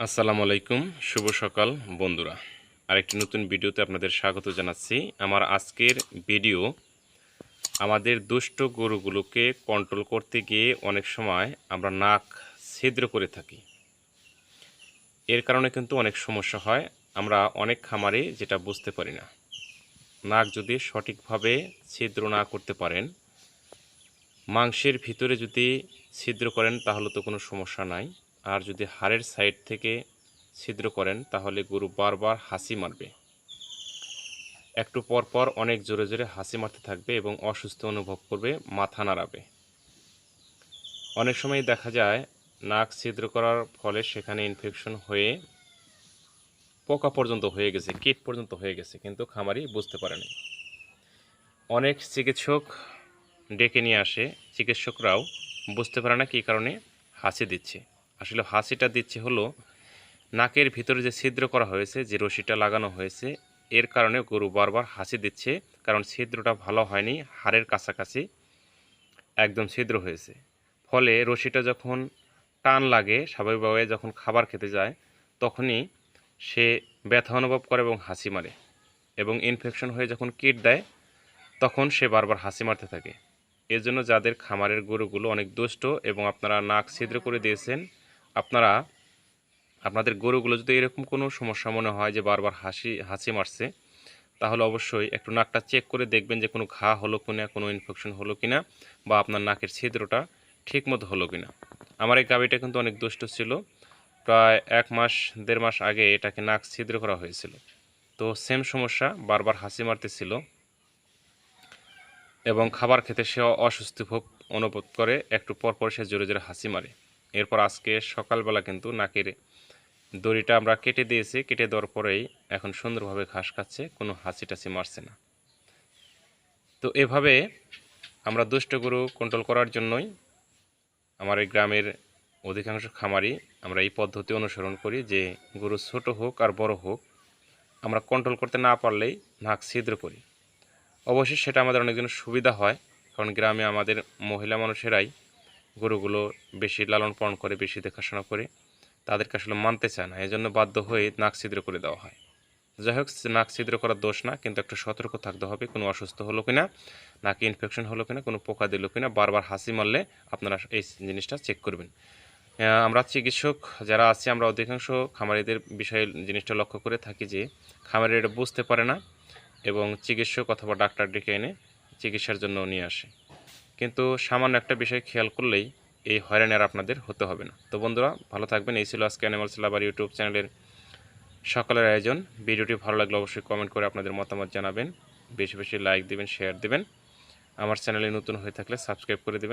আসসালামু আলাইকুম, শুভ সকাল বন্ধুরা। আরেকটি নতুন ভিডিওতে আপনাদের স্বাগত জানাচ্ছি। আমার আজকের ভিডিও, আমাদের দুষ্ট গরুগুলোকে কন্ট্রোল করতে গিয়ে অনেক সময় আমরা নাক ছিদ্র করে থাকি। এর কারণে কিন্তু অনেক সমস্যা হয়, আমরা অনেক খামারে যেটা বুঝতে পারি না। নাক যদি সঠিকভাবে ছিদ্র না করতে পারেন, মাংসের ভিতরে যদি ছিদ্র করেন তাহলে তো কোনো সমস্যা নাই। আর যদি হাড়ের সাইড থেকে ছিদ্র করেন, তাহলে গরু বারবার হাসি মারবে। একটু পর পর অনেক জোরে জোরে হাসি মারতে থাকবে এবং অসুস্থ অনুভব করবে, মাথা নাড়াবে। অনেক সময় দেখা যায়, নাক ছিদ্র করার ফলে সেখানে ইনফেকশন হয়ে পোকা পর্যন্ত হয়ে গেছে, কীট পর্যন্ত হয়ে গেছে, কিন্তু খামারি বুঝতে পারেনি অনেক চিকিৎসক ডেকে নিয়ে আসে, চিকিৎসকরাও বুঝতে পারে না কী কারণে হাসি দিচ্ছে। আসলে হাসিটা দিচ্ছে হলো নাকের ভিতরে যে ছিদ্র করা হয়েছে, যে রশিটা লাগানো হয়েছে, এর কারণে গরু বারবার হাসি দিচ্ছে, কারণ ছিদ্রটা ভালো হয়নি, হাড়ের কাছাকাছি একদম ছিদ্র হয়েছে। ফলে রশিটা যখন টান লাগে, স্বাভাবিকভাবে যখন খাবার খেতে যায়, তখনই সে ব্যথা অনুভব করে এবং হাসি মারে। এবং ইনফেকশন হয়ে যখন কিট দেয়, তখন সে বারবার হাসি মারতে থাকে। এর জন্য যাদের খামারের গরুগুলো অনেক দুষ্ট এবং আপনারা নাক ছিদ্র করে দিয়েছেন আপনারা, আপনাদের গরুগুলো যদি এরকম কোনো সমস্যা মনে হয় যে বারবার হাসি হাসি মারছে, তাহলে অবশ্যই একটু নাকটা চেক করে দেখবেন যে কোনো ঘা হলো কিনা, কোনো ইনফেকশন হলো কিনা, বা আপনার নাকের ছিদ্রটা ঠিকমতো হলো কিনা। আমার এই গাবিটা কিন্তু অনেক দুষ্ট ছিল। প্রায় এক মাস, দেড় মাস আগে এটাকে নাক ছিদ্র করা হয়েছিল। তো সেম সমস্যা, বারবার হাসি মারতেছিল এবং খাবার খেতে সে অস্বস্তি ভোগ অনুভব করে, একটু পর পর সে জোরে জোরে হাসি মারে। এরপর আজকে সকালবেলা কিন্তু নাকের দড়িটা আমরা কেটে দিয়েছি। কেটে দেওয়ার পরেই এখন সুন্দরভাবে ঘাস খাচ্ছে, কোনো হাসি টাসি মারছে না। তো এভাবে আমরা দুষ্ট গরু কন্ট্রোল করার জন্যই আমার এই গ্রামের অধিকাংশ খামারি আমরা এই পদ্ধতি অনুসরণ করি যে গরু ছোট হোক আর বড় হোক, আমরা কন্ট্রোল করতে না পারলেই নাক ছিদ্র করি। অবশ্যই সেটা আমাদের অনেক জন্য সুবিধা হয়, কারণ গ্রামে আমাদের মহিলা মানুষেরাই গরুগুলো বেশি লালন পালন করে, বেশি দেখাশোনা করে, তাদেরকে আসলে মানতে চায় না। এই জন্য বাধ্য হয়ে নাক ছিদ্র করে দেওয়া হয়। যাই হোক, নাক ছিদ্র করার দোষ না, কিন্তু একটু সতর্ক থাকতে হবে। কোনো অসুস্থ হলো কিনা, নাকি ইনফেকশন হলো কিনা, কোনো পোকা দিল কিনা, বারবার হাসি মারলে আপনারা এই জিনিসটা চেক করবেন। আমরা চিকিৎসক যারা আছি, আমরা অধিকাংশ খামারিদের বিষয়ে জিনিসটা লক্ষ্য করে থাকি যে খামারি এটা বুঝতে পারে না এবং চিকিৎসক অথবা ডাক্তার ডেকে এনে চিকিৎসার জন্য নিয়ে আসে। কিন্তু সামান্য একটা বিষয় খেয়াল করলেই এই হয়রানের আপনাদের হতে হবে না। তো বন্ধুরা, ভালো থাকবেন। এই ছিল আজকে অ্যানিমালস লাভার ইউটিউব চ্যানেলের সকালের আয়োজন। ভিডিওটি ভালো লাগলে অবশ্যই কমেন্ট করে আপনাদের মতামত জানাবেন। বেশি বেশি লাইক দিবেন শেয়ার দিবেন। আমার চ্যানেলে নতুন হয়ে থাকলে সাবস্ক্রাইব করে দিবেন।